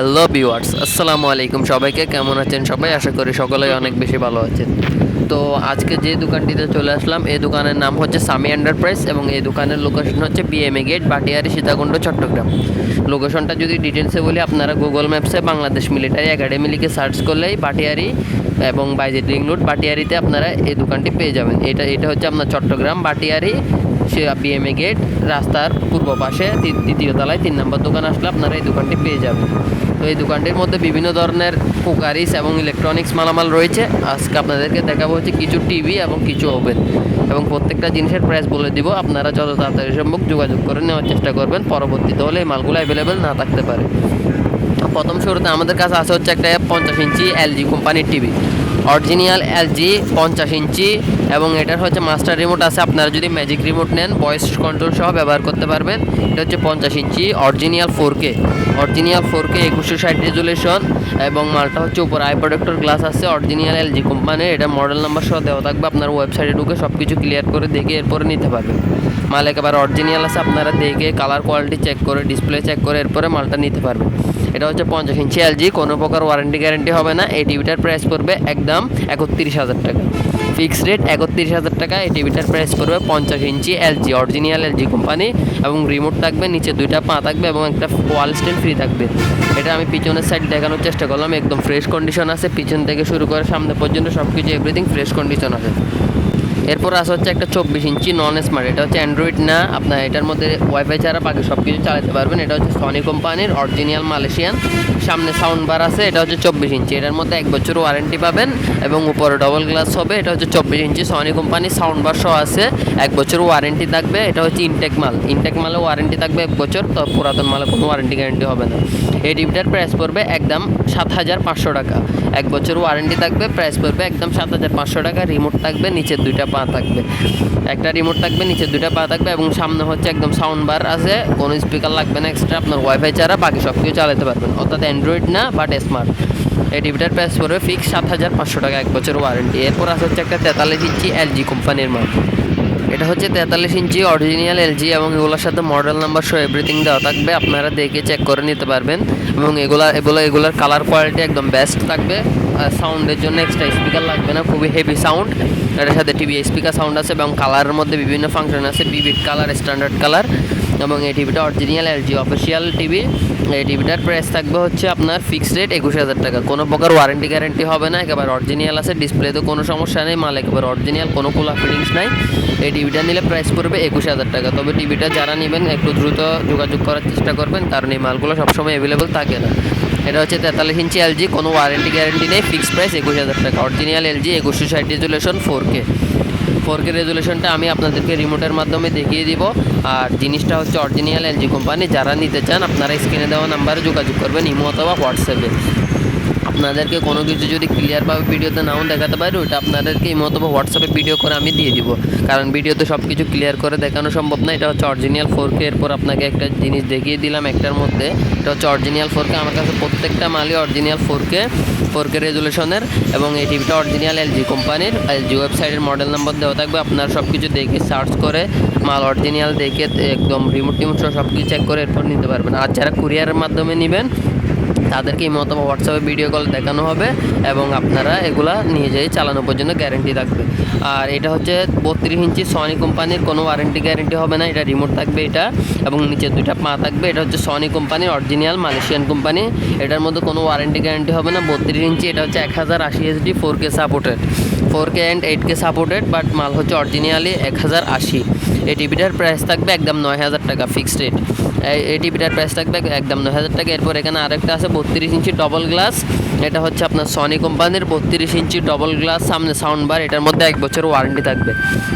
Hello viewers, আসসালামু আলাইকুম সবাইকে, কেমন আছেন সবাই? আশা করি সকলেই অনেক বেশি ভালো আছেন। তো আজকে যে দোকানটিতে চলে আসলাম, এই দোকানের নাম হচ্ছে সামি এন্টারপ্রাইজ এবং এই দোকানের লোকেশন হচ্ছে বিএমএ গেট, বাটিয়ারি, সীতাকুণ্ড, চট্টগ্রাম। লোকেশনটা যদি ডিটেলসে বলি, আপনারা গুগল ম্যাপসে বাংলাদেশ মিলিটারি একাডেমি লিখে সার্চ করলেই বাটিয়ারি এবং বাইজেট রিং রোড বাটিয়ারিতে আপনারা এই দোকানটি পেয়ে যাবেন। এটা এটা হচ্ছে আপনার চট্টগ্রাম, বাটিয়ারি, সে বিএমএ গেট, রাস্তার পূর্ব পাশে দ্বিতীয় তলায় তিন নম্বর দোকান আসলে আপনারা এই দোকানটি পেয়ে যাবেন। তো এই দোকানটির মধ্যে বিভিন্ন ধরনের কুকারিস এবং ইলেকট্রনিক্স মালামাল রয়েছে। আজকে আপনাদেরকে দেখাবো হচ্ছে কিছু টিভি এবং কিছু ওভেন এবং প্রত্যেকটা জিনিসের প্রাইস বলে দিব। আপনারা যত তাড়াতাড়ি সম্ভব যোগাযোগ করে নেওয়ার চেষ্টা করবেন। পরবর্তীতে হলে এই মালগুলো অ্যাভেলেবেল না থাকতে পারে। প্রথম শুরুতে আমাদের কাছে আসা হচ্ছে একটা পঞ্চাশ ইঞ্চি এলজি কোম্পানির টিভি অরিজিনাল এলজি পঞ্চাশ ইঞ্চি এবং এটার হচ্ছে মাস্টার রিমোট আছে। আপনারা যদি ম্যাজিক রিমোট নেন ভয়েস কন্ট্রোল সহ ব্যবহার করতে পারবেন। এটা হচ্ছে পঞ্চাশ inch, original four K original four K একুশশো ষাট রেজুলেশন এবং মালটা হচ্ছে উপর আই প্রোডাক্টর গ্লাস আছে, অরিজিনাল এলজি কোম্পানির এটা মডেল নাম্বার সহ দেওয়া থাকবে। আপনার ওয়েবসাইটে ঢুকে সব কিছু ক্লিয়ার করে দেখে এরপরে নিতে পারবেন। মাল একেবারে অরিজিনাল আছে, আপনারা দেখে কালার কোয়ালিটি চেক করে ডিসপ্লে চেক করে এরপরে মালটা নিতে পারবেন। এটা হচ্ছে পঞ্চাশ ইঞ্চি এলজি কোনো প্রকার ওয়ারেন্টি গ্যারেন্টি হবে না। এই টিভিটার প্রাইস পড়বে একদম একত্রিশ হাজার টাকা। ফিক্সড রেট একত্রিশ হাজার টাকা, এই টিভিটার প্রাইস পড়বে পঞ্চাশ inch LG original LG company এবং রিমোট থাকবে, নিচে দুইটা পা থাকবে এবং একটা ওয়াল স্ট্যান্ড ফ্রি থাকবে। এটা আমি পিছনের সাইড দেখানোর চেষ্টা করলাম, একদম ফ্রেশ কন্ডিশন আছে। পিছন থেকে শুরু করে সামনে পর্যন্ত সব কিছু এভরিথিং ফ্রেশ কন্ডিশন আছে। এরপর আসা হচ্ছে একটা চব্বিশ ইঞ্চি নন স্মার্ট এটা হচ্ছে অ্যান্ড্রয়েড না, আপনার এটার মধ্যে ওয়াইফাই ছাড়া বাকি সব কিছু চালাতে পারবেন, এটা হচ্ছে সনি কোম্পানির অরিজিনাল মালয়েশিয়ান সামনে সাউন্ড বার আছে, এটা হচ্ছে চব্বিশ ইঞ্চি, এটার মধ্যে এক বছর ওয়ারেন্টি পাবেন এবং উপরে ডবল গ্লাস হবে, এটা হচ্ছে চব্বিশ ইঞ্চি সনি কোম্পানির সাউন্ড বার সহ আছে, এক বছর ওয়ারেন্টি থাকবে, এটা হচ্ছে ইনটেক মাল ইনটেক মালে ওয়ারেন্টি থাকবে এক বছর, তো পুরাতন মালে কোনো ওয়ারেন্টি গ্যারেন্টি হবে না। এই টিভিটার প্রাইস পড়বে একদম সাত হাজার পাঁচশো টাকা, এক বছর ওয়ারেন্টি থাকবে প্রাইস পড়বে একদম সাত হাজার পাঁচশো টাকা রিমোট থাকবে, নিচের দুইটা পা থাকবে। একটা রিমোট থাকবে নিচের দুইটা পা থাকবে এবং সামনে হচ্ছে একদম সাউন্ড বার আছে। কোনো স্পিকার লাগবে না এক্সট্রা আপনার ওয়াইফাই ছাড়া, বাকি সব কিছু চালাতে পারবেন। অর্থাৎ অ্যান্ড্রয়েড না বাট স্মার্ট এই টিভিটার প্রাইস পড়বে ফিক্স সাত হাজার পাঁচশো টাকা, এক বছর ওয়ারেন্টি এরপর আছে হচ্ছে একটা তেতাল্লিশ ইঞ্চি এলজি কোম্পানির মাল এটা হচ্ছে তেতাল্লিশ ইঞ্চি অরিজিনাল এলজি এবং এগুলোর সাথে মডেল নাম্বার সহ এভরিথিং দেওয়া থাকবে। আপনারা দেখে চেক করে নিতে পারবেন এবং এগুলা, এগুলো, এগুলোর কালার কোয়ালিটি একদম বেস্ট থাকবে। সাউন্ডের জন্য এক্সট্রা স্পিকার লাগবে না, খুবই হেভি সাউন্ড এটার সাথে টিভি স্পিকার সাউন্ড আছে এবং কালারের মধ্যে বিভিন্ন ফাংশন আছে বিবিট কালার স্ট্যান্ডার্ড কালার এবং এই টিভিটা অরিজিনাল এলজি অফিসিয়াল টিভি এই টিভিটার প্রাইস থাকবে হচ্ছে আপনার ফিক্সড রেট একুশ হাজার টাকা। কোনো প্রকার ওয়ারেন্টি গ্যারেন্টি হবে না, একেবারে অরিজিনাল আছে ডিসপ্লেতে কোনো সমস্যা নেই, মাল একেবারে অরিজিনাল কোনো কুলা ফিটিংস নাই। এই টিভিটা নিলে প্রাইস পড়বে একুশ হাজার টাকা। তবে টিভিটা যারা নেবেন, একটু দ্রুত যোগাযোগ করার চেষ্টা করবেন, কারণ এই মালগুলো সবসময় অ্যাভেলেবল থাকে না। এটা হচ্ছে তেতাল্লিশ ইঞ্চি এলজি কোনো ওয়ারেন্টি গ্যারেন্টি নেই ফিক্সড প্রাইস একুশ হাজার টাকা। অরিজিনাল এলজি একুশশো ষাট resolution four K four K রেজুলেশনটা আমি আপনাদেরকে রিমোটের মাধ্যমে দেখিয়ে দিব। আর জিনিসটা হচ্ছে অরিজিনাল এলজি কোম্পানি যারা নিতে চান, আপনারা স্ক্রিনে দেওয়া নাম্বারে যোগাযোগ করবেন, ইমো অথবা হোয়াটসঅ্যাপে আপনাদেরকে কোনো কিছু যদি ক্লিয়ারভাবে ভিডিওতে নাও দেখাতে পারি, ওটা আপনাদেরকে ইমো অথবা হোয়াটসঅ্যাপে ভিডিও করে আমি দিয়ে দিব। কারণ ভিডিওতে সব কিছু ক্লিয়ার করে দেখানো সম্ভব না, এটা হচ্ছে অরিজিনাল ফোর কে এরপর আপনাকে একটা জিনিস দেখিয়ে দিলাম একটার মধ্যে। এটা হচ্ছে অরিজিনাল ফোর কে আমার কাছে প্রত্যেকটা মালই original four K four K রেজুলেশনের এবং এই টিভিটা অরিজিনাল এলজি কোম্পানির। এলজি ওয়েবসাইটের মডেল নাম্বার দেওয়া থাকবে, আপনারা সব কিছু দেখে সার্চ করে, মাল অরিজিনাল দেখে, একদম রিমোট টিমোট সব কিছু চেক করে এরপর নিতে পারবেন। আর যারা কুরিয়ারের মাধ্যমে নেবেন তাদেরকে এই মতো হোয়াটসঅ্যাপে ভিডিও কল দেখানো হবে এবং আপনারা এগুলা নিয়ে যেয়ে চালানো পর্যন্ত গ্যারেন্টি থাকবে। আর এটা হচ্ছে বত্রিশ ইঞ্চি সনি কোম্পানির কোনো ওয়ারেন্টি গ্যারেন্টি হবে না, এটা রিমোট থাকবে এটা এবং নিচে দুইটা পা থাকবে, এটা হচ্ছে সনি কোম্পানির অরিজিনাল মালয়েশিয়ান কোম্পানি এটার মধ্যে কোনো ওয়ারেন্টি গ্যারেন্টি হবে না, বত্রিশ ইঞ্চি, এটা হচ্ছে এক হাজার আশি SD four K supported four K and eight K supported but মাল হচ্ছে অরিজিনালি এক হাজার আশি। এই টিভিটার প্রাইস থাকবে একদম নয় হাজার টাকা ফিক্সড রেট এই টিভিটার প্রাইস থাকবে একদম নয় হাজার টাকা। এরপর এখানে আরেকটা আছে বত্রিশ ইঞ্চি ডবল গ্লাস এটা হচ্ছে আপনার সনি কোম্পানির বত্রিশ ইঞ্চি ডবল গ্লাস সামনে সাউন্ড বার এটার মধ্যে এক বছর ওয়ারেন্টি থাকবে।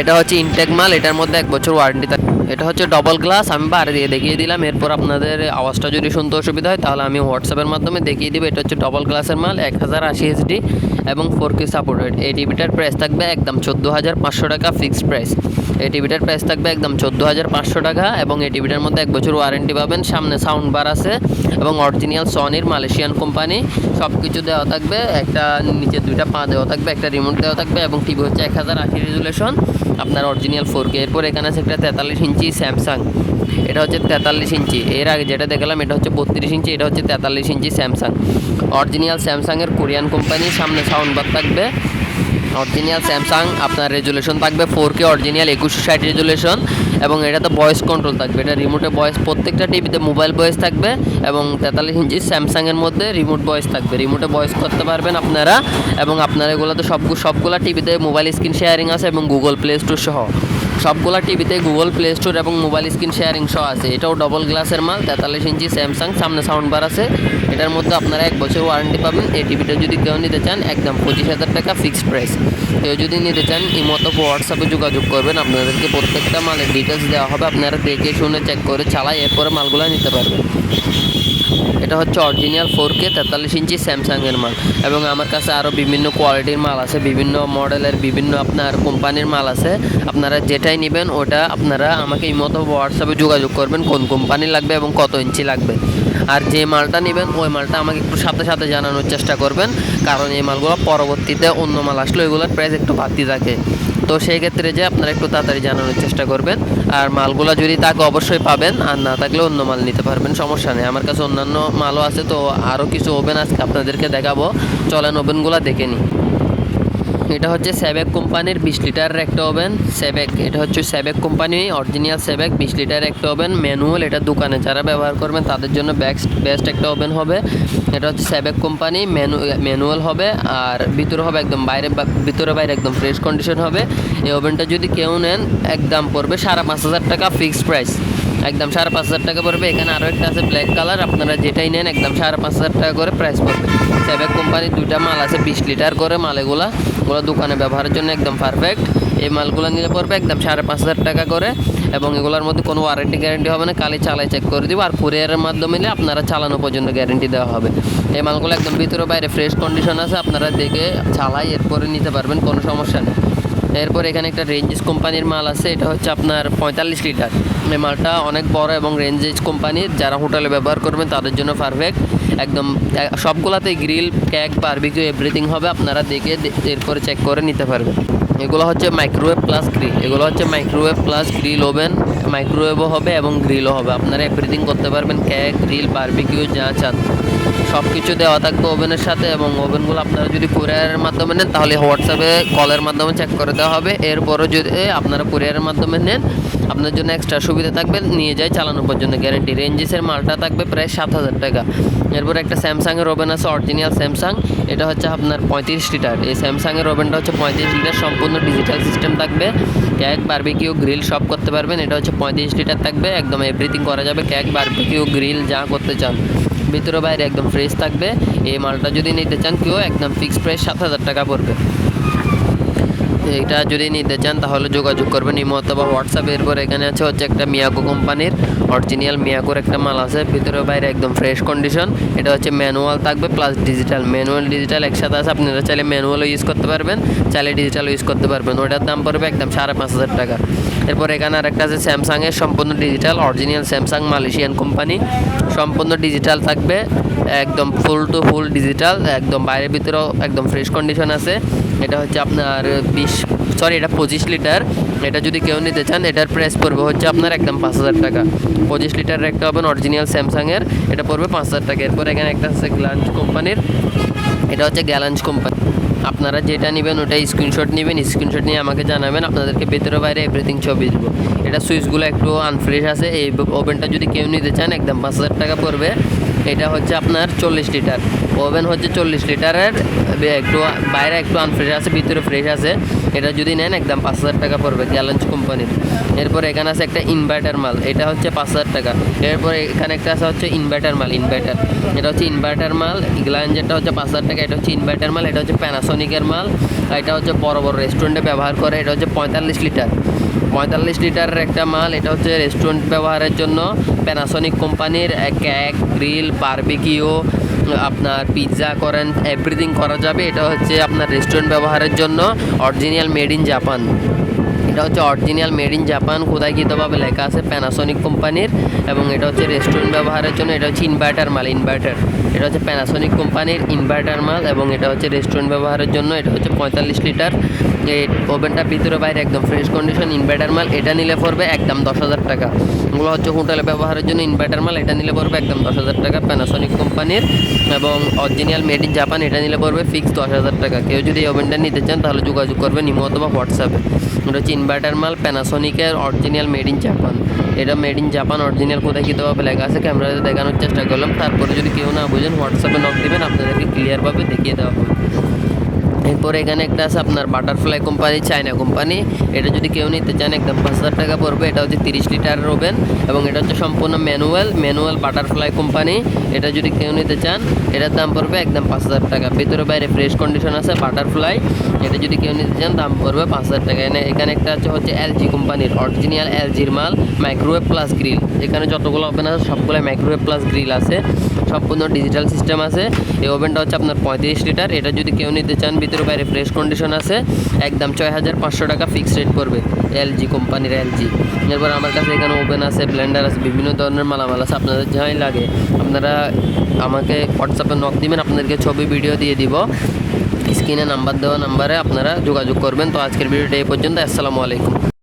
এটা হচ্ছে ইনটেক মাল, এটার মধ্যে এক বছর ওয়ারেন্টি থাকবে। এটা হচ্ছে ডবল গ্লাস আমি বার দিয়ে দেখিয়ে দিলাম। এরপর আপনাদের আওয়াজটা যদি শুনতে অসুবিধা হয়, তাহলে আমি হোয়াটসঅ্যাপের মাধ্যমে দেখিয়ে দিব। এটা হচ্ছে ডবল গ্লাসের মাল, এক হাজার আশি এসডি এবং ফোর কে সাপোর্টেড এই টিভিটার প্রাইস থাকবে একদম চোদ্দ হাজার পাঁচশো টাকা ফিক্সড প্রাইস এই টিভিটার প্রাইস থাকবে একদম চোদ্দ হাজার পাঁচশো টাকা এবং এই টিভিটার মধ্যে এক বছর ওয়ারেন্টি পাবেন। সামনে সাউন্ড বার আছে এবং অরিজিনাল সনির মালয়েশিয়ান কোম্পানি সব কিছু দেওয়া থাকবে, একটা নিচে দুইটা পা দেওয়া থাকবে, একটা রিমোট দেওয়া থাকবে এবং টিভি হচ্ছে এক হাজার আশি রেজুলেশন আপনার অরিজিনাল ফোর কে এরপর এখানে আছে একটা তেতাল্লিশ ইঞ্চি স্যামসাং এটা হচ্ছে তেতাল্লিশ ইঞ্চি। এর আগে যেটা দেখলাম, এটা হচ্ছে বত্রিশ ইঞ্চি, এটা হচ্ছে তেতাল্লিশ ইঞ্চি স্যামসাং অরিজিনাল স্যামসাংয়ের কোরিয়ান কোম্পানি সামনে সাউন্ড বার থাকবে। অরিজিনাল স্যামসাং আপনার রেজুলেশন থাকবে ফোর কে অরিজিনাল একুশশো ষাট রেজুলেশন এবং এটাতে ভয়েস কন্ট্রোল থাকবে। এটা রিমোটে ভয়েস প্রত্যেকটা টিভিতে মোবাইল ভয়েস থাকবে এবং তেতাল্লিশ ইঞ্চি স্যামসাংয়ের মধ্যে রিমোট ভয়েস থাকবে। রিমোটে ভয়েস করতে পারবেন আপনারা এবং আপনারা এগুলোতে সব সবগুলো টিভিতে মোবাইল স্ক্রিন শেয়ারিং আছে এবং গুগল প্লে স্টোর সহ। সবগুলা টিভিতে গুগল প্লে স্টোর এবং মোবাইল স্ক্রিন শেয়ারিং সহ আছে। এটাও ডবল গ্লাসের মাল, তেতাল্লিশ ইঞ্চি স্যামসাং সামনে সাউন্ড বার আছে। এটার মধ্যে আপনারা এক বছর ওয়ারেন্টি পাবেন। এই টিভিটা যদি কেউ নিতে চান, একদম পঁচিশ হাজার টাকা ফিক্সড প্রাইস কেউ যদি নিতে চান ইমতো হোয়াটসঅ্যাপে যোগাযোগ করবেন। আপনাদেরকে প্রত্যেকটা মালের ডিটেলস দেওয়া হবে। আপনারা দেখে শুনে চেক করে চালাই এরপরে মালগুলো নিতে পারবেন। এটা হচ্ছে অরিজিনাল ফোর কে তেতাল্লিশ ইঞ্চি স্যামসাংয়ের মাল। এবং আমার কাছে আরও বিভিন্ন কোয়ালিটির মাল আছে, বিভিন্ন মডেলের বিভিন্ন আপনার কোম্পানির মাল আছে। আপনারা যেটাই নেবেন, ওটা আপনারা আমাকে এই মতো হোয়াটসঅ্যাপে যোগাযোগ করবেন, কোন কোম্পানি লাগবে এবং কত ইঞ্চি লাগবে। আর যে মালটা নেবেন, ওই মালটা আমাকে একটু সাথে সাথে জানানোর চেষ্টা করবেন, কারণ এই মালগুলো পরবর্তীতে অন্য মাল আসলে ওইগুলোর প্রাইস একটু বাড়তি থাকে। তো সেই ক্ষেত্রে যে আপনারা একটু তাড়াতাড়ি জানানোর চেষ্টা করবেন। আর মালগুলো যদি থাকে অবশ্যই পাবেন, আর না থাকলে অন্য মাল নিতে পারবেন, সমস্যা নেই। আমার কাছে অন্যান্য মালও আছে, তো আরও কিছু ওভেন আজকে আপনাদেরকে দেখাবো। চলেন ওভেনগুলো দেখে নিই। এটা হচ্ছে সেবেক কোম্পানির বিশ লিটারের একটা ওভেন। সেবেক এটা হচ্ছে সেবেক কোম্পানি অরিজিনাল সেবেক বিশ লিটারের একটা ওভেন। ম্যানুয়াল এটা দোকানে যারা ব্যবহার করবেন, তাদের জন্য বেস্ট বেস্ট একটা ওভেন হবে। এটা হচ্ছে সেবেক কোম্পানি ম্যানু ম্যানুয়াল হবে, আর ভিতরে হবে একদম বাইরে ভিতরে বাইরে একদম ফ্রেশ কন্ডিশন হবে। এই ওভেনটা যদি কেউ নেন একদম পড়বে সাড়ে পাঁচ হাজার টাকা ফিক্সড প্রাইস একদম সাড়ে পাঁচ হাজার টাকা পড়বে। এখানে আরও একটা আছে ব্ল্যাক কালার আপনারা যেটাই নেন, একদম সাড়ে পাঁচ হাজার টাকা করে প্রাইস পড়বে। সেবেক কোম্পানির দুইটা মাল আছে, বিশ লিটার করে মাল এগুলা ওগুলো দোকানে ব্যবহারের জন্য একদম পারফেক্ট এই মালগুলো নিলে পড়বে একদম সাড়ে পাঁচ হাজার টাকা করে এবং এগুলোর মধ্যে কোনো ওয়ারেন্টি গ্যারেন্টি হবে না কালি চালাই চেক করে দিব। আর কুরিয়ারের মাধ্যমে নিলে আপনারা চালানো পর্যন্ত গ্যারেন্টি দেওয়া হবে। এই মালগুলো একদম ভিতরে বাইরে ফ্রেশ কন্ডিশন আছে, আপনারা দেখে চালাই এরপরে নিতে পারবেন, কোনো সমস্যা নেই। এরপর এখানে একটা রেঞ্জেস কোম্পানির মাল আছে, এটা হচ্ছে আপনার পঁয়তাল্লিশ লিটার এই মালটা অনেক বড় এবং রেঞ্জেস কোম্পানির যারা হোটেলে ব্যবহার করবেন তাদের জন্য পারফেক্ট একদম সবগুলাতেই গ্রিল ক্যাক বারবিকিউ এভরিথিং হবে, আপনারা দেখে এরপরে চেক করে নিতে পারবেন। এগুলো হচ্ছে মাইক্রোওয়েভ প্লাস গ্রিল এগুলো হচ্ছে মাইক্রোওয়েভ প্লাস গ্রিল ওভেন মাইক্রোওয়েভও হবে এবং গ্রিলও হবে। আপনারা এভরিথিং করতে পারবেন ক্যাক গ্রিল বারবিকিউ যা চান। সব কিছু দেওয়া থাকবে ওভেনের সাথে এবং ওভেনগুলো আপনারা যদি কুরিয়ারের মাধ্যমে নেন, তাহলে হোয়াটসঅ্যাপে কলের মাধ্যমে চেক করে দেওয়া হবে। এরপরও যদি আপনারা কুরিয়ারের মাধ্যমে নেন, আপনার জন্য এক্সট্রা সুবিধা থাকবে, নিয়ে যায় চালানো পর্যন্ত গ্যারেন্টি রেঞ্জেসের মালটা থাকবে প্রায় সাত হাজার টাকা। এরপর একটা স্যামসাংয়ের ওভেন আছে অরিজিনাল স্যামসাং এটা হচ্ছে আপনার পঁয়ত্রিশ লিটার। এই স্যামসাংয়ের ওভেনটা হচ্ছে পঁয়ত্রিশ লিটার, সম্পূর্ণ ডিজিটাল সিস্টেম থাকবে। কেক বারবিকিউ গ্রিল সব করতে পারবেন। এটা হচ্ছে পঁয়ত্রিশ লিটার থাকবে। একদম এভরিথিং করা যাবে। কেক বারবিকিউ গ্রিল যা করতে চান। ভিতরে বাইরে একদম ফ্রেশ থাকবে। এই মালটা যদি নিতে চান, কেউ একদম ফিক্সড প্রাইস সাত হাজার টাকা পড়বে। এটা যদি নিতে চান, তাহলে যোগাযোগ করবেন ইমো অথবা হোয়াটসঅ্যাপ। এরপর এখানে আছে হচ্ছে একটা মিয়াকো কোম্পানির অরিজিনাল মিয়াকোর একটা মাল আছে। ভিতরে বাইরে একদম ফ্রেশ কন্ডিশন এটা হচ্ছে ম্যানুয়াল থাকবে প্লাস ডিজিটাল ম্যানুয়াল ডিজিটাল একসাথে আছে। আপনারা চাইলে ম্যানুয়ালও ইউজ করতে পারবেন, চাইলে ডিজিটাল ইউজ করতে পারবেন। ওটার দাম পড়বে একদম সাড়ে পাঁচ হাজার টাকা। এরপর এখানে আরেকটা আছে স্যামসাংয়ের সম্পূর্ণ digital original Samsung Malaysian company সম্পূর্ণ ডিজিটাল থাকবে, একদম ফুল টু ফুল ডিজিটাল একদম বাইরের ভিতরেও একদম ফ্রেশ কন্ডিশন আছে। এটা হচ্ছে আপনার বিশ সরি এটা পঁচিশ লিটার। এটা যদি কেউ নিতে চান, এটার প্রাইস পড়বে হচ্ছে আপনার একদম পাঁচ হাজার টাকা। পঁচিশ লিটারের একটা হবেন অরিজিনাল স্যামসাংয়ের এটা পড়বে পাঁচ হাজার টাকা। এরপর এখানে একটা আছে গ্লান্স কোম্পানির এটা হচ্ছে গ্যালাঞ্জ কোম্পানি আপনারা যেটা নেবেন ওটা স্ক্রিনশট নেবেন স্ক্রিনশট নিয়ে আমাকে জানাবেন, আপনাদেরকে ভেতরে বাইরে এভরিথিং ছবি দেবো। এটা সুইচগুলো একটু আনফ্রেশ আছে, এই ওভেনটা যদি কেউ নিতে চান, একদম পাঁচ হাজার টাকা পড়বে। এটা হচ্ছে আপনার চল্লিশ লিটার। ওভেন হচ্ছে চল্লিশ লিটারের একটু বাইরে একটু আনফ্রেশ আছে, ভিতরে ফ্রেশ আছে। এটা যদি নেন একদম পাঁচ হাজার টাকা পড়বে গ্যালাঞ্জ কোম্পানির এরপর এখানে আছে একটা ইনভার্টার মাল, এটা হচ্ছে পাঁচ হাজার টাকা। এরপর এখানে একটা আছে হচ্ছে ইনভার্টার মাল ইনভার্টার এটা হচ্ছে ইনভার্টার মাল গ্লাঞ্জেরটা হচ্ছে পাঁচ হাজার টাকা, এটা হচ্ছে ইনভার্টার মাল, এটা হচ্ছে প্যানাসনিকের মাল এটা হচ্ছে বড় বড় রেস্টুরেন্টে ব্যবহার করে, এটা হচ্ছে পঁয়তাল্লিশ লিটার। পঁয়তাল্লিশ লিটারের একটা মাল, এটা হচ্ছে রেস্টুরেন্ট ব্যবহারের জন্য প্যানাসনিক কোম্পানির কেক গ্রিল বারবিকিও আপনার পিৎজা করেন এভরিথিং করা যাবে। এটা হচ্ছে আপনার রেস্টুরেন্ট ব্যবহারের জন্য অরিজিনাল মেড ইন জাপান এটা হচ্ছে অরিজিনাল মেড ইন জাপান কোথায় গীতভাবে লেখা আছে প্যানাসনিক কোম্পানির, এবং এটা হচ্ছে রেস্টুরেন্ট ব্যবহারের জন্য, এটা হচ্ছে ইনভার্টার মাল ইনভার্টার এটা হচ্ছে প্যানাসনিক কোম্পানির ইনভার্টার মাল, এবং এটা হচ্ছে রেস্টুরেন্ট ব্যবহারের জন্য, এটা হচ্ছে পঁয়তাল্লিশ লিটার এই ওভেনটা ভিতরে বাইরে একদম ফ্রেশ কন্ডিশন ইনভার্টার মাল, এটা নিলে পড়বে একদম দশ হাজার টাকা। এগুলো হচ্ছে হোটেলে ব্যবহারের জন্য ইনভার্টার মাল, এটা নিলে পড়বে একদম দশ হাজার টাকা প্যানাসনিক কোম্পানির এবং অরিজিনাল মেড ইন জাপান এটা নিলে পড়বে ফিক্স দশ হাজার টাকা। কেউ যদি এই ওভেনটা নিতে চান, তাহলে যোগাযোগ করবেন ইমো অথবা হোয়াটসঅ্যাপে এটা হচ্ছে ইনভার্টার মাল প্যানাসনিকের অরিজিনাল মেড ইন জাপান এটা মেড ইন জাপান অরিজিনাল কোথায় কী দেওয়া লেখা আছে ক্যামেরাতে দেখানোর চেষ্টা করলাম। তারপরে যদি কেউ না বুঝেন হোয়াটসঅ্যাপে নক দেবেন, আপনাদেরকে ক্লিয়ারভাবে দেখিয়ে দেওয়া হবে। এরপরে এখানে একটা আছে আপনার বাটারফ্লাই কোম্পানি চায়না কোম্পানি এটা যদি কেউ নিতে চান, একদম পাঁচ হাজার টাকা পড়বে। এটা হচ্ছে তিরিশ লিটারের ওভেন এবং এটা হচ্ছে সম্পূর্ণ ম্যানুয়াল ম্যানুয়াল বাটারফ্লাই কোম্পানি এটা যদি কেউ নিতে চান, এটার দাম পড়বে একদম পাঁচ হাজার টাকা। ভিতরে বাইরে ফ্রেশ কন্ডিশন আছে বাটারফ্লাই এটা যদি কেউ নিতে চান, দাম পড়বে পাঁচ হাজার টাকা। এনে এখানে একটা আছে হচ্ছে এলজি কোম্পানির অরিজিনাল এলজির মাল মাইক্রোওয়েভ প্লাস গ্রিল এখানে যতগুলো ওভেন আছে, সবগুলো মাইক্রোওয়েভ প্লাস গ্রিল আছে। সম্পূর্ণ ডিজিটাল সিস্টেম আছে। এই ওভেনটা হচ্ছে আপনার পঁয়ত্রিশ লিটার। এটা যদি কেউ নিতে চান, ভিতরে বাইরে ফ্রেশ কন্ডিশন আছে। একদম ছয় হাজার পাঁচশো টাকা ফিক্স রেট পড়বে এলজি কোম্পানির এলজি এরপর আমার কাছে এখানে ওভেন আছে ব্লেন্ডার আছে, বিভিন্ন ধরনের মালামাল আছে, আপনাদের যাই লাগে। আপনারা আমাকে হোয়াটসঅ্যাপে নক দিবেন, আপনাদেরকে ছবি ভিডিও দিয়ে দিব। স্ক্রিনে নাম্বার দেওয়া নাম্বারে আপনারা যোগাযোগ করবেন। তো আজকের ভিডিওটা এই পর্যন্ত, আসসালামু আলাইকুম।